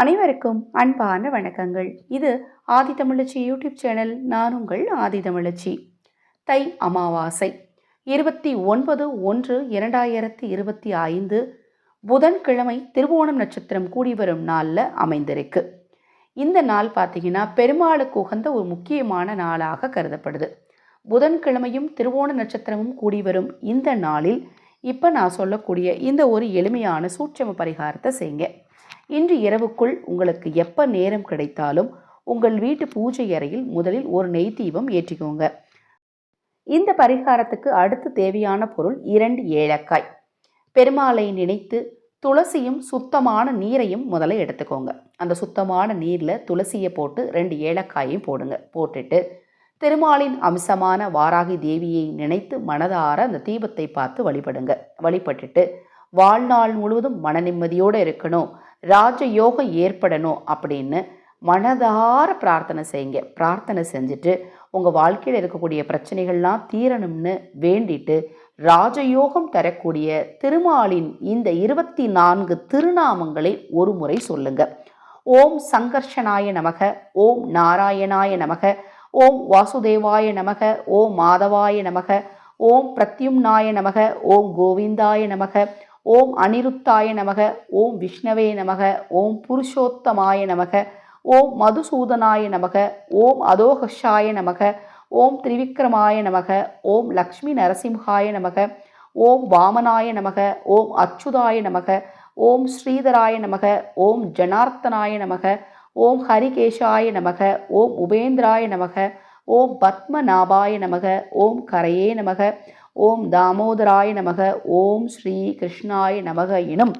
அனைவருக்கும் அன்பான வணக்கங்கள். இது ஆதி தமிழச்சி யூடியூப் சேனல் நான் உங்கள் ஆதி தமிழச்சி. தை அமாவாசை இருபத்தி ஒன்பது ஒன்று இரண்டாயிரத்தி இருபத்தி ஐந்து புதன்கிழமை திருவோணம் நட்சத்திரம் கூடி வரும் நாளில் அமைந்திருக்கு. இந்த நாள் பார்த்தீங்கன்னா பெருமாளுக்கு உகந்த ஒரு முக்கியமான நாளாக கருதப்படுது. புதன்கிழமையும் திருவோண நட்சத்திரமும் கூடி வரும் இந்த நாளில் இப்போ நான் சொல்லக்கூடிய இந்த ஒரு எளிமையான சூட்சம பரிகாரத்தை செய்யுங்க. இன்று இரவுக்குள் உங்களுக்கு எப்போ நேரம் கிடைத்தாலும் உங்கள் வீட்டு பூஜை அறையில் முதலில் ஒரு நெய் தீபம் ஏற்றிக்கோங்க. இந்த பரிகாரத்துக்கு அடுத்து தேவையான பொருள் இரண்டு ஏலக்காய். பெருமாளை நினைத்து துளசியும் சுத்தமான நீரையும் முதல்ல எடுத்துக்கோங்க. அந்த சுத்தமான நீரில் துளசியை போட்டு ரெண்டு ஏலக்காயையும் போடுங்க. போட்டுட்டு திருமாலின் அம்சமான வாராகி தேவியை நினைத்து மனதார அந்த தீபத்தை பார்த்து வழிபடுங்க. வழிபட்டுட்டு வாழ்நாள் முழுவதும் மன நிம்மதியோடு இருக்கணும். ராஜயோகம் ஏற்படணும் அப்படின்னு மனதார பிரார்த்தனை செய்யுங்க. பிரார்த்தனை செஞ்சுட்டு உங்கள் வாழ்க்கையில் இருக்கக்கூடிய பிரச்சனைகள்லாம் தீரணும்னு வேண்டிட்டு ராஜயோகம் தரக்கூடிய திருமாலின் இந்த இருபத்தி நான்கு திருநாமங்களை ஒரு முறை சொல்லுங்க. ஓம் சங்கர்ஷனாய நமக ஓம் நாராயணாய நமக ஓம் வாசுதேவாய நமக ஓம் மாதவாய நமக ஓம் பிரத்யும்னாய நமக ஓம் கோவிந்தாய நமக ஓம் அனிருத்தாய நமக ஓம் விஷ்ணவே நமக ஓம் புருஷோத்தமாய நமக ஓம் மதுசூதனாய நமக ஓம் அதோகஷாய நமக ஓம் திரிவிக்ரமாய நமக ஓம் லக்ஷ்மி நரசிம்ஹாய நமக ஓம் வாமனாய நமக ஓம் அச்சுதாய நமக ஓம் ஸ்ரீதராய நமக ஓம் ஜனார்த்தனாய நமக ஓம் ஹரிகேஷாய நமக ஓம் உபேந்திராய நமக ஓம் பத்மநாபாய நமக ஓம் கரையே நமக ஓம் தாமோதராய நமக ஓம் ஸ்ரீ கிருஷ்ணாய நமக எனும்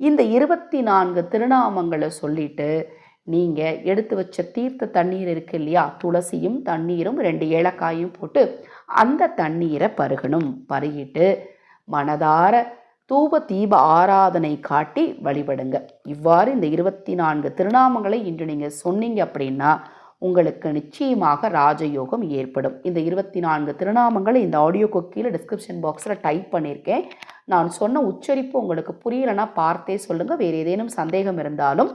இந்த இருபத்தி நான்கு திருநாமங்களை சொல்லிட்டு நீங்கள் எடுத்து வச்ச தீர்த்த தண்ணீர் இருக்கு இல்லையா? துளசியும் தண்ணீரும் ரெண்டு ஏலக்காயும் போட்டு அந்த தண்ணீரை பருகணும். பருகிட்டு மனதார தூப தீப ஆராதனை காட்டி வழிபடுங்க. இவ்வாறு இந்த இருபத்தி நான்கு திருநாமங்களை இன்று நீங்கள் சொன்னீங்க அப்படின்னா உங்களுக்கு நிச்சயமாக ராஜயோகம் ஏற்படும். இந்த இருபத்தி நான்கு திருநாமங்களை இந்த ஆடியோ கீழே டிஸ்கிரிப்ஷன் பாக்ஸில் டைப் பண்ணியிருக்கேன். நான் சொன்ன உச்சரிப்பு உங்களுக்கு புரியலைன்னா பார்த்தே சொல்லுங்கள் வேறு ஏதேனும் சந்தேகம் இருந்தாலும்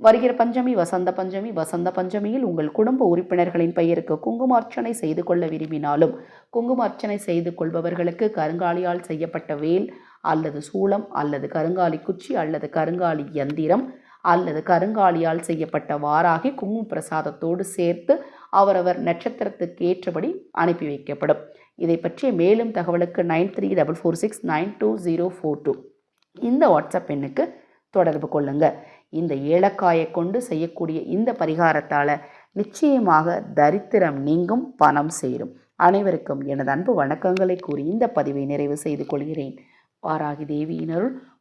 வருகிற பஞ்சமி வசந்த பஞ்சமி வசந்த பஞ்சமியில் உங்கள் குடும்ப உறுப்பினர்களின் பெயருக்கு குங்கும அர்ச்சனை செய்து கொள்ள விரும்பினாலும் குங்குமார்ச்சனை செய்து கொள்பவர்களுக்கு கருங்காலியால் செய்யப்பட்ட வேல் அல்லது சூளம் அல்லது கருங்காலி குச்சி அல்லது கருங்காலி யந்திரம் அல்லது கருங்காலியால் செய்யப்பட்ட வாராகி குங்கும பிரசாதத்தோடு சேர்த்து அவரவர் நட்சத்திரத்துக்கு ஏற்றபடி அனுப்பி வைக்கப்படும். இதை பற்றிய மேலும் தகவலுக்கு nine three double four six nine two zero four two. இந்த வாட்ஸ்அப் எண்ணுக்கு தொடர்பு கொள்ளுங்கள் இந்த ஏலக்காயை கொண்டு செய்யக்கூடிய இந்த பரிகாரத்தால் நிச்சயமாக தரித்திரம் நீங்கும் பணம் சேரும். அனைவருக்கும் எனது அன்பு வணக்கங்களை கூறி இந்த பதிவை நிறைவு செய்து கொள்கிறேன். வாராகி தேவியினருள்